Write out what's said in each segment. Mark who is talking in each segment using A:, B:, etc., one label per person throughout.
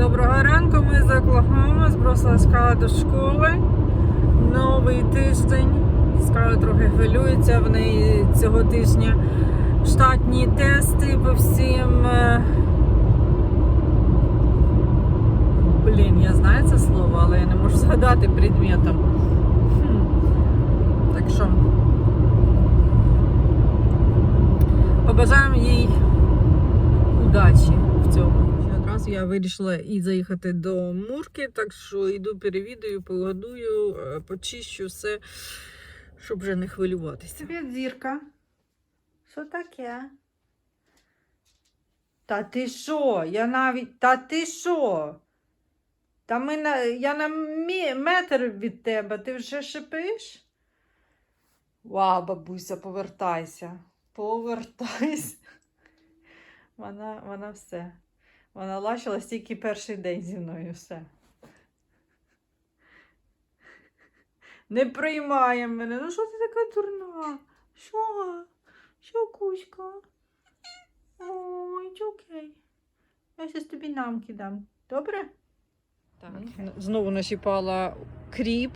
A: Доброго ранку, ми з Оклахоми, збросила Скала до школи. Новий тиждень. Скала трохи хвилюється. В неї цього тижня штатні тести по всім. е, Блін, я знаю це слово, але я не можу згадати предметом. Так що побажаємо їй удачі в цьому. Я вирішила і заїхати до Мурки, так що йду перевідаю, погодую, е, почищу все, щоб вже не хвилюватися.
B: Привіт, зірка. Що таке? Та ти що? Я навіть. Та ти що? Та ми на... я на мі... метр від тебе, ти вже шипиш? Вау, бабуся, повертайся. Повертайся. Вона, вона все. Вона лащилась тільки перший день зі мною все. Не приймає мене. Ну що ти така дурна? Що? Що, Кузька? Ой, окей. Я щас тобі намки дам. Добре?
A: Так, знову нащіпала кріп,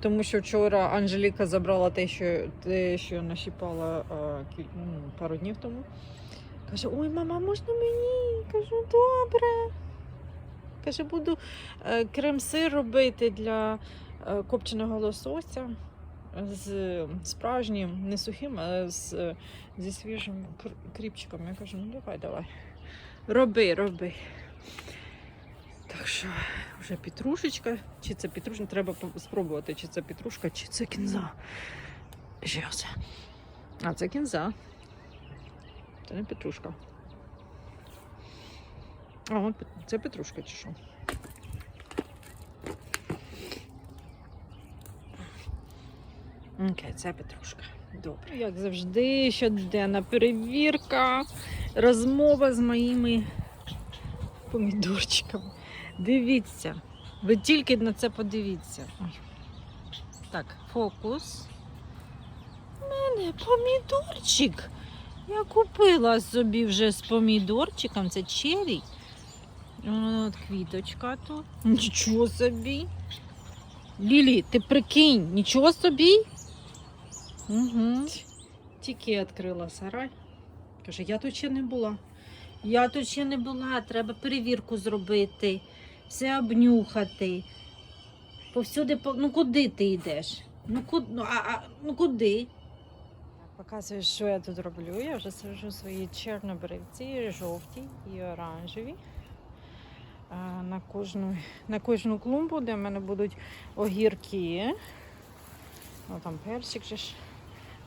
A: тому що вчора Анжеліка забрала те, що, те, що нащіпала а, кіль- ну, пару днів тому. Каже: Ой, мама, можна мені? Кажу, добре. Каже, буду е, крем-сир робити для е, копченого лосося з справжнім, не сухим, а з, зі свіжим кріпчиком. Я кажу, ну давай, давай. Роби, роби. Так що вже петрушечка. Чи це петрушка? Треба спробувати, чи це петрушка, чи це кінза. Це? А, це кінза. Це не петрушка. А, от це петрушка чи що? Окей, це петрушка. Добре. Як завжди, щоденна перевірка, розмова з моїми помідорчиками. Дивіться, ви тільки на це подивіться. Так, фокус. У мене помідорчик. Я купила собі вже з помідорчиком, це черрі. От квіточка тут. Нічого собі. Лілі, ти прикинь, нічого собі. Угу. Тільки відкрила сарай. Каже, я тут ще не була. Я тут ще не була, треба перевірку зробити, все обнюхати. Повсюди, ну куди ти йдеш? Ну, куди, ну, а, а, ну куди? Показую, що я тут роблю. Я вже саджу свої чорнобривці, жовті і оранжеві. На кожну, на кожну клумбу, де в мене будуть огірки. О, там перчик же ж.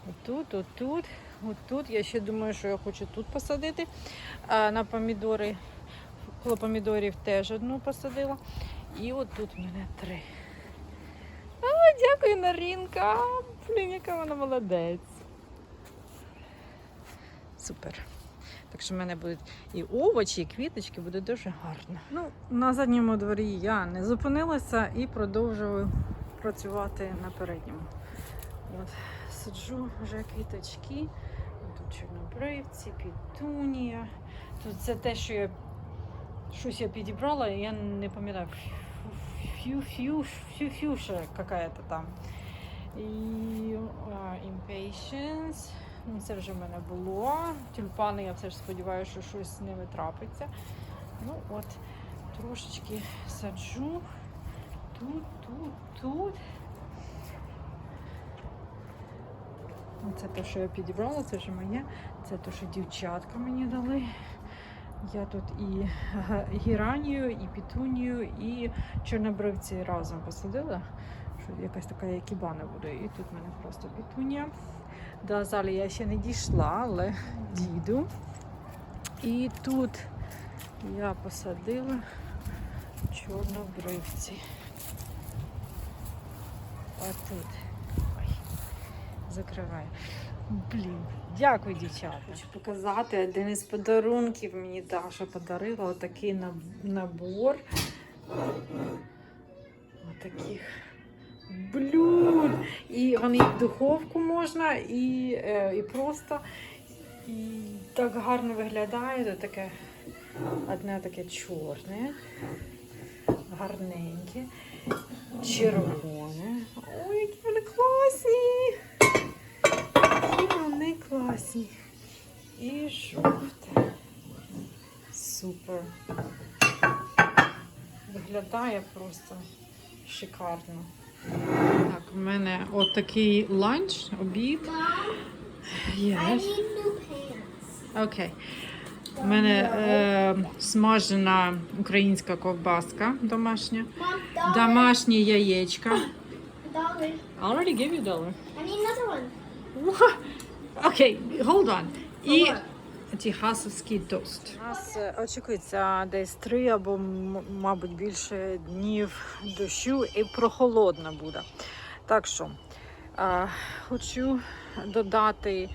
A: Отут, отут, отут. Я ще думаю, що я хочу тут посадити. А на помідори, коло помідорів теж одну посадила. І от тут в мене три. А, дякую, Нарінка. Блін, яка вона молодець. Супер. Так що в мене будуть і овочі, і квіточки, буде дуже гарно. Ну, на задньому дворі я не зупинилася і продовжую працювати на передньому. От, сиджу вже квіточки. Тут чорнобривці, пітунія. Тут це те, що я щось я підібрала, я не пам'ятаю. Фью-фью, фью-фюша какая-то там. І а, Impatience. Ну, це вже в мене було. Тюльпани, я все ж сподіваюся, що щось з ними трапиться. Ну от, трошечки саджу. Тут, тут, тут. Ну, Це те, що я підібрала, це вже моє. Це те, що дівчатка мені дали. Я тут і гіранію, і пітунію, і чорнобривці разом посадила. Що якась така якібана буде. І тут в мене просто пітунія. До азалії я ще не дійшла, але дійду. І тут я посадила чорнобривці. А тут. Ой, закриваю. Блін, дякую, дівчата. Хочу показати один із подарунків. Мені Даша подарила отакий наб- набор. Отаких блюд. І вони в духовку можна, і, е, і просто. І так гарно виглядає. Тут таке одне таке чорне. гарненькі, червоне. Ой, які вони класні! Які вони класні. І жовте. Супер. Виглядає просто шикарно. Так, у мене от такий ланч, обід. Yes. Окей. У мене е, смажена українська ковбаска домашня, домашні яєчка.
B: Dollar.
A: I already gave you dollar.
B: I need another one.
A: Окей, hold on. І
B: What?
A: тіхасовський тост. У нас е, очікується десь три або, мабуть, більше днів дощу і прохолодно буде. Так що е, хочу додати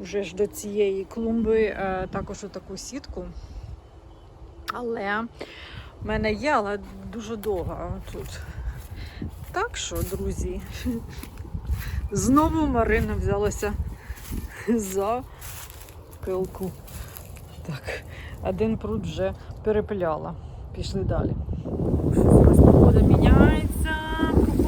A: вже ж до цієї клумби е, також таку сітку. Але в мене є, але дуже довго тут. Так що, друзі, знову Марина взялася за пилку. Так, один пруд вже перепиляла. Пішли далі. Погода міняється.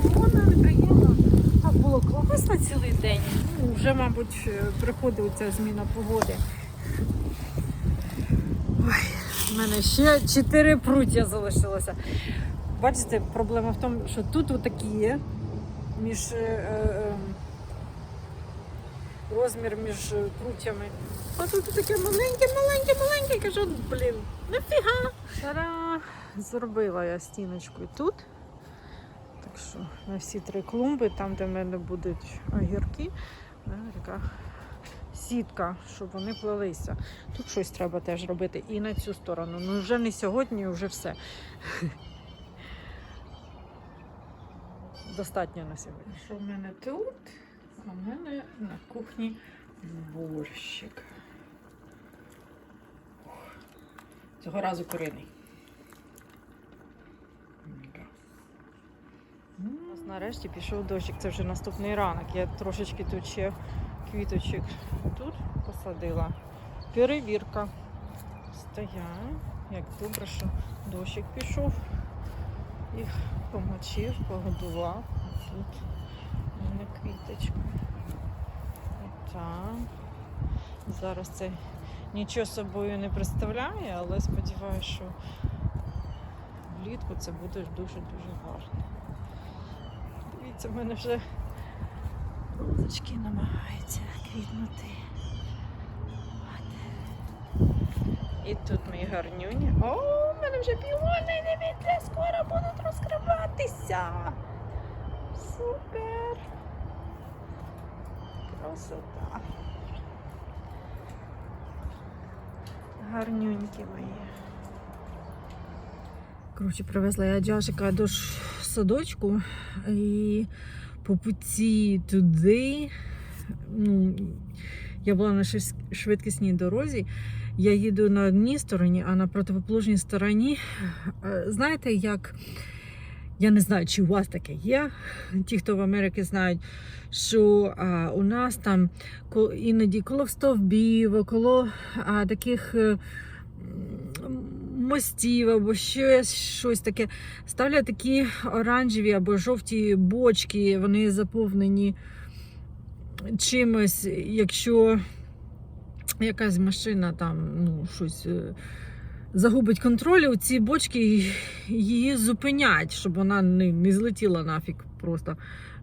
A: Прохолодно, неприємно. Так було класно цілий день. Ну, вже, мабуть, е, приходить ця зміна погоди. Ой, в мене ще чотири пруття залишилося. Бачите, проблема в тому, що тут отакі між. е, е, розмір між е, прутями. А тут таке маленьке, маленьке, маленьке. Кажу, блін, нафіга. Та-да! Зробила я стіночку і тут. Так що на всі три клумби, там, де в мене будуть огірки, така сітка, щоб вони плелися. Тут щось треба теж робити і на цю сторону. Ну вже не сьогодні, вже все. Достатньо на сьогодні. Що в мене тут? А мене на кухні борщик. Цього разу куриний. Нарешті пішов дощик. Це вже наступний ранок. Я трошечки тут ще квіточок тут посадила. Перевірка. Стояю. Як добре, що дощик пішов. Їх помочив, погодував. Тут мене квіточка. Зараз це нічого собою не представляє, але сподіваюся, що влітку це буде дуже-дуже гарно. Дивіться, в мене вже розочки намагаються квітнути. І тут мої гарнюні. О, в мене вже піони, дивіться, скоро будуть розкриватися. Супер! Красота. Гарнюнькі мої. Коротше, привезла я Джашика до садочку і по путі туди. Ну, я була на швидкісній дорозі. Я їду на одній стороні, а на противоположній стороні. е, Знаєте, як я не знаю, чи у вас таке є. Ті, хто в Америці знають, що а, у нас там іноді коло стовбів, коло а, таких е, мостів або ще щось таке, ставлять такі оранжеві або жовті бочки, вони заповнені чимось, якщо якась машина там ну, щось. Загубить контроль, ці бочки її зупинять, щоб вона не, не злетіла нафіг просто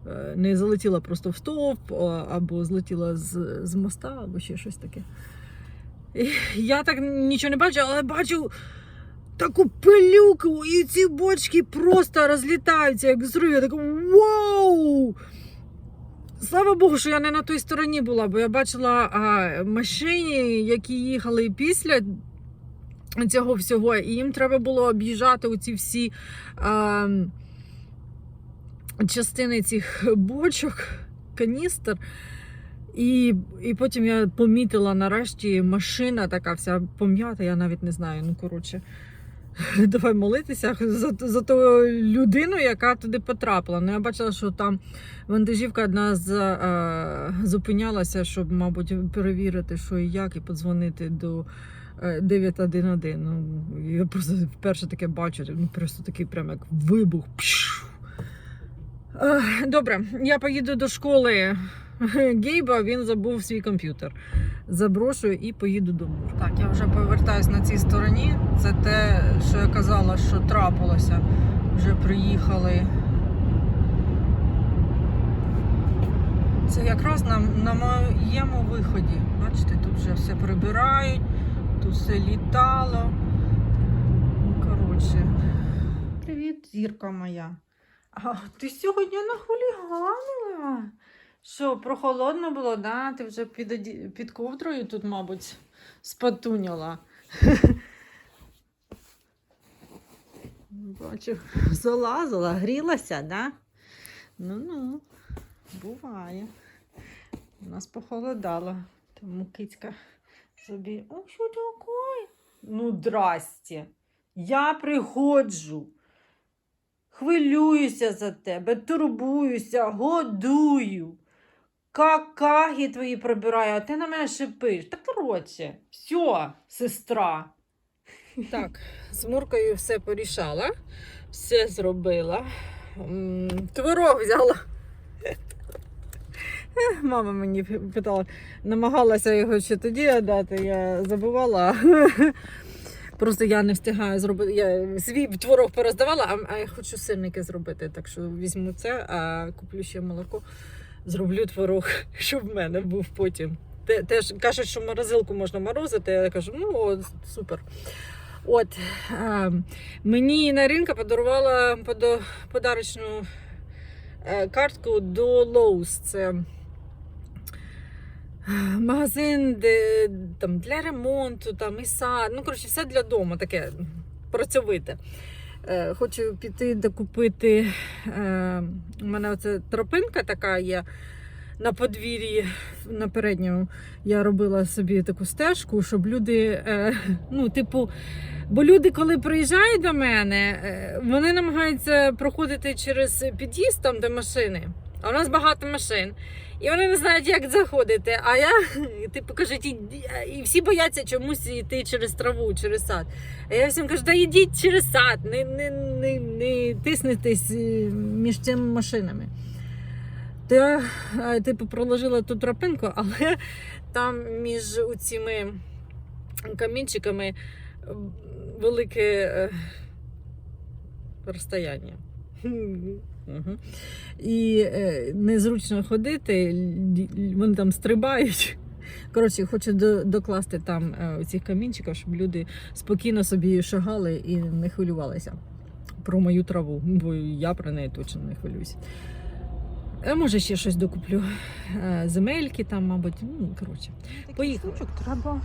A: е, не залетіла просто в стовп або злетіла з, з моста, або ще щось таке. Я так нічого не бачу, але бачу таку пилюку, і ці бочки просто розлітаються, як зрив. Я така вау! Слава Богу, що я не на той стороні була, бо я бачила а, машині, які їхали після цього всього, і їм треба було об'їжджати оці всі. А, частини цих бочок, каністр. І, і потім я помітила нарешті машина така вся пом'ята, я навіть не знаю. Ну, коротше, давай молитися за, за ту людину, яка туди потрапила. Ну, я бачила, що там вантажівка одна з, е, зупинялася, щоб, мабуть, перевірити, що і як, і подзвонити до е, 911. Ну, я просто вперше таке бачу. Ну, просто такий прям як вибух. Е, Добре, я поїду до школи Гейба, він забув свій комп'ютер. Заброшую і поїду до Мур. Так, я вже повертаюсь на цій стороні. Це те, що я казала, що трапилося. Вже приїхали. Це якраз на, на моєму виході. Бачите, тут вже все прибирають, тут все літало. Ну, коротше. Привіт, зірка моя. А ти сьогодні нахуліганила? Що, прохолодно було, да? Ти вже під, оді- під ковдрою тут, мабуть, спатуняла. Бачу, залазила, грілася, да? Ну-ну, буває. У нас похолодало, тому кицька собі. О, що таке? Ну, здрасте. Я приходжу. Хвилююся за тебе, турбуюся, годую. Какаги твої прибираю, а ти на мене шипиш. Та коротше, все, сестра. Так, з Муркою все порішала, все зробила. Творог взяла. Мама мені питала, намагалася його ще тоді дати, я забувала. Просто я не встигаю зробити. Я свій творог пороздавала, а, а я хочу сирники зробити. Так що візьму це, а куплю ще молоко, зроблю творог, щоб в мене був потім. Теж кажуть, що морозилку можна морозити. Я кажу, ну о, супер. От е, мені Наринка подарувала подарочну е, картку до Lowe's. Це магазин, де там для ремонту, там і сад. Ну, коротше, все для дому таке працьовите. Е, хочу піти докупити. Е, у мене оце тропинка така є на подвір'ї на передньому. Я робила собі таку стежку, щоб люди, е, ну, типу, бо люди, коли приїжджають до мене, вони намагаються проходити через під'їзд, там, де машини. А у нас багато машин. І вони не знають, як заходити. А я, типу, кажуть, і, всі бояться чомусь йти через траву, через сад. А я всім кажу, да йдіть через сад, не, не, не, не тиснетесь е, між цими машинами. То я, е, типу, проложила ту тропинку, але там між цими камінчиками е, велике розстояння. І е, незручно ходити, вони там стрибають. Коротше, хочу до, докласти там е, цих камінчиків, щоб люди спокійно собі шагали і не хвилювалися про мою траву, бо я про неї точно не хвилююся. Е, може, ще щось докуплю. Е, земельки там, мабуть. Ну, коротше. Поїхали. треба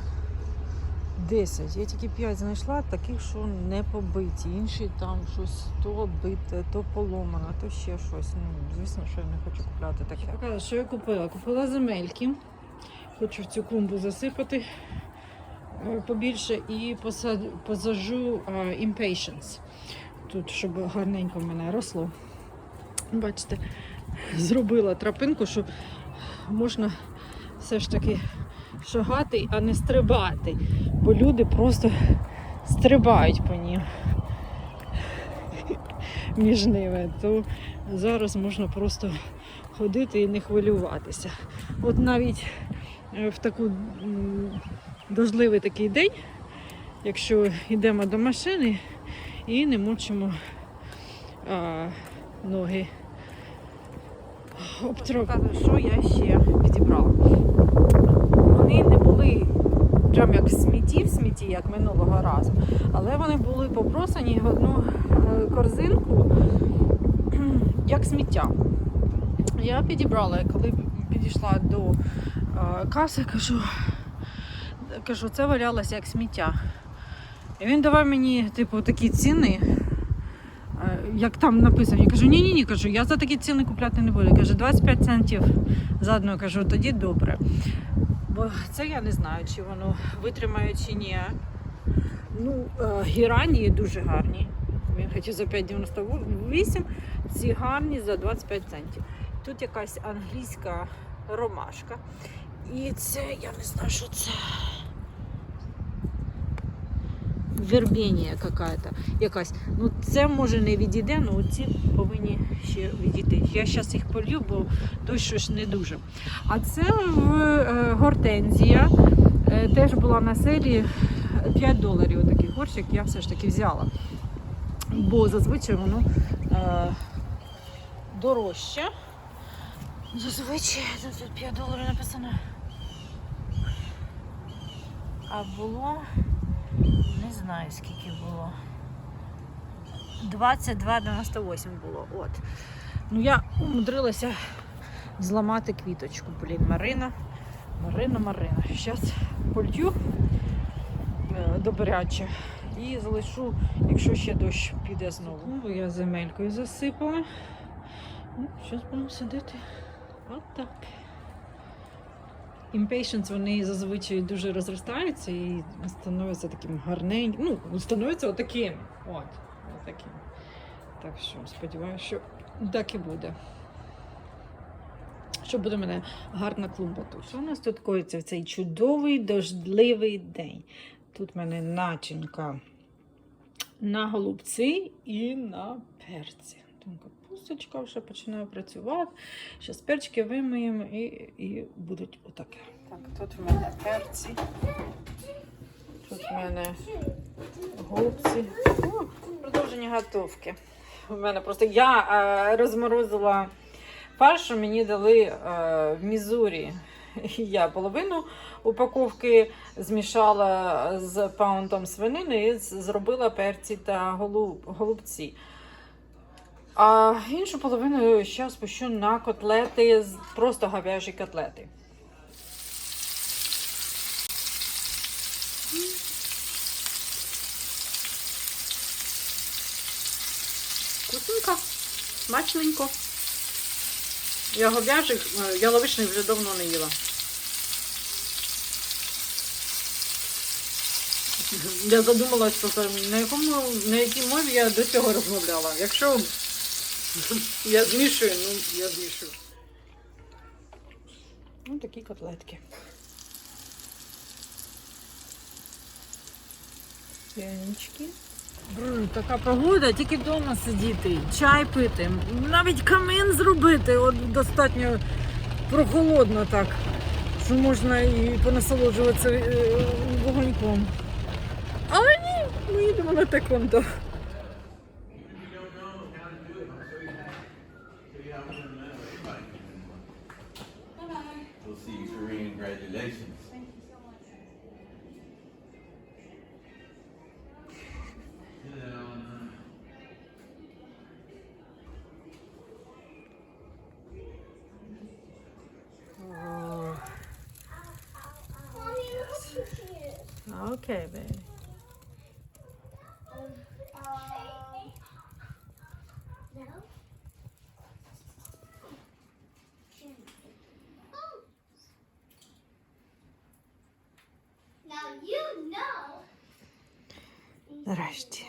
A: 10. Я тільки 5 знайшла, таких, що не побиті. Інші там щось то бите, то поломано, то ще щось. Ну, звісно, що я не хочу купляти таке. Я Покажу, що я купила. Купила земельки. Хочу в цю клумбу засипати е, побільше і посад- посаджу е, impatience. Тут, щоб гарненько в мене росло. Бачите, зробила тропинку, щоб можна все ж таки шагати, а не стрибати. Бо люди просто стрибають по ним між ними. То зараз можна просто ходити і не хвилюватися. От навіть е, в таку дождливий такий день, якщо йдемо до машини і не мучимо а, ноги. Обтрапила, що я ще підібрала. Вони не були прям як сміті в сміті, як минулого разу, але вони були попросані в одну е, корзинку як сміття. Я підібрала, коли підійшла до е, каси, кажу, кажу, це валялося як сміття. І він давав мені, типу, такі ціни, е, як там написано. Я кажу, ні-ні, ні, кажу, я за такі ціни купляти не буду. Я Каже, 25 центів за одну. кажу, тоді добре. Бо це я не знаю, чи воно витримає чи ні. Ну, гіранії гірані дуже гарні. Він хотів за 5,98, ці гарні за 25 центів. Тут якась англійська ромашка. І це, я не знаю, що це. Вербіння какая-то, якась. Ну це може не відійде, але ці повинні ще відійти. Я зараз їх полью, бо дощ щось не дуже. А це в е, гортензія. Е, теж була на селі 5 доларів. Отакий горщик я все ж таки взяла. Бо зазвичай воно е, дорожче. Зазвичай ну, тут 5 доларів написано. А було, не знаю скільки було. 22,98 було. От. Ну я умудрилася зламати квіточку. Блін, Марина. Марина, Марина. Зараз полью е, добряче і залишу, якщо ще дощ піде знову. Ну, я земелькою засипала. Ну, зараз будемо сидити. От Impatiens, вони зазвичай дуже розростаються і становляться таким гарненьким. Ну, становляться отаким. От, отаким. Так що сподіваюся, що так і буде. Що буде в мене гарна клумба тут. Що у нас тут коїться в цей чудовий дождливий день? Тут в мене начинка на голубці і на перці. Там капусточка вже починає працювати. Зараз перчики вимиємо і, і будуть отаке. Так, тут в мене перці. Тут в мене голубці. О, продовження готовки. У мене просто я е, розморозила фаршу, мені дали е, в Мізурі. Я половину упаковки змішала з паунтом свинини і зробила перці та голуб, голубці. А іншу половину зараз спущу на котлети, просто говяжі котлети. Вкусненько, смачненько. Я говяжих, е, яловичних вже давно не їла. Я задумалась на якому на якій мові я до цього розмовляла. Якщо я змішую, ну я змішую. Ну, такі котлетки. П'янички. Бррр, така погода, тільки вдома сидіти, чай пити, навіть камин зробити. От достатньо прохолодно так, що можна і понасолоджуватися е, вогоньком. Але ні, ми їдемо на текондо. Нарешті.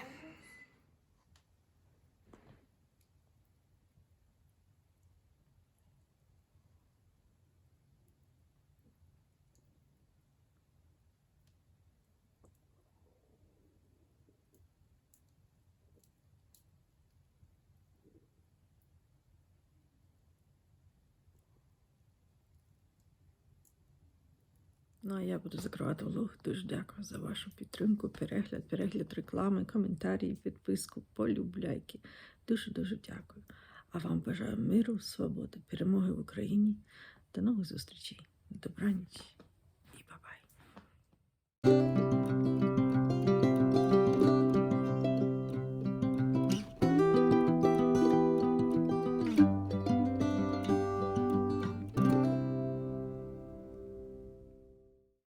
A: Ну, а я буду закривати влог. Дуже дякую за вашу підтримку, перегляд, перегляд реклами, коментарі, підписку, полюбляйки. Дуже-дуже дякую. А вам бажаю миру, свободи, перемоги в Україні. До нових зустрічей. Добраніч і бабай.